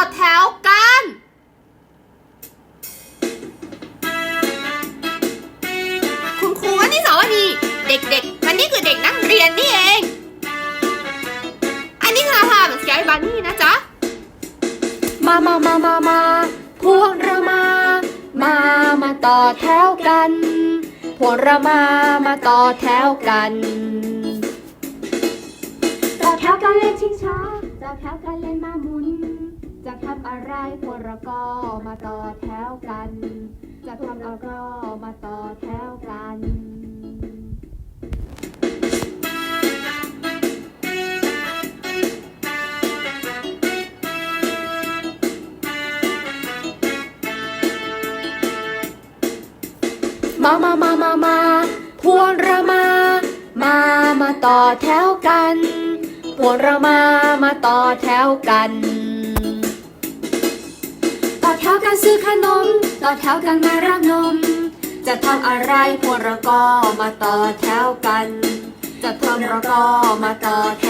่อแถวกันคุณครูวันที่สาวดีเด็กๆมันนี่คือเด็กนักเรียนนี่เอง อันนี้คืออาภาเหมือนสกายบันนี่นะจ๊ะ มามามามามาพวกเรามา มามาต่อแถวกัน พวกเรามามาต่อแถวกัน ต่อแถวกันเล่นชิงช้าต่อแถวกันเล่นมาหมุน จะทำอะไรพวกเรก็มาต่อแถวกัน จะทำอะไรก็มาต่อแถวกันมามามามามาพวกเรามา มา มาต่อแถวกัน พวกเรามา มาต่อแถวกัน การซื้อขนม ต่อแถวกันมารับนม จะทำอะไรพวกเราก็มาต่อแถวกัน จะทำเราก็มาต่อแถว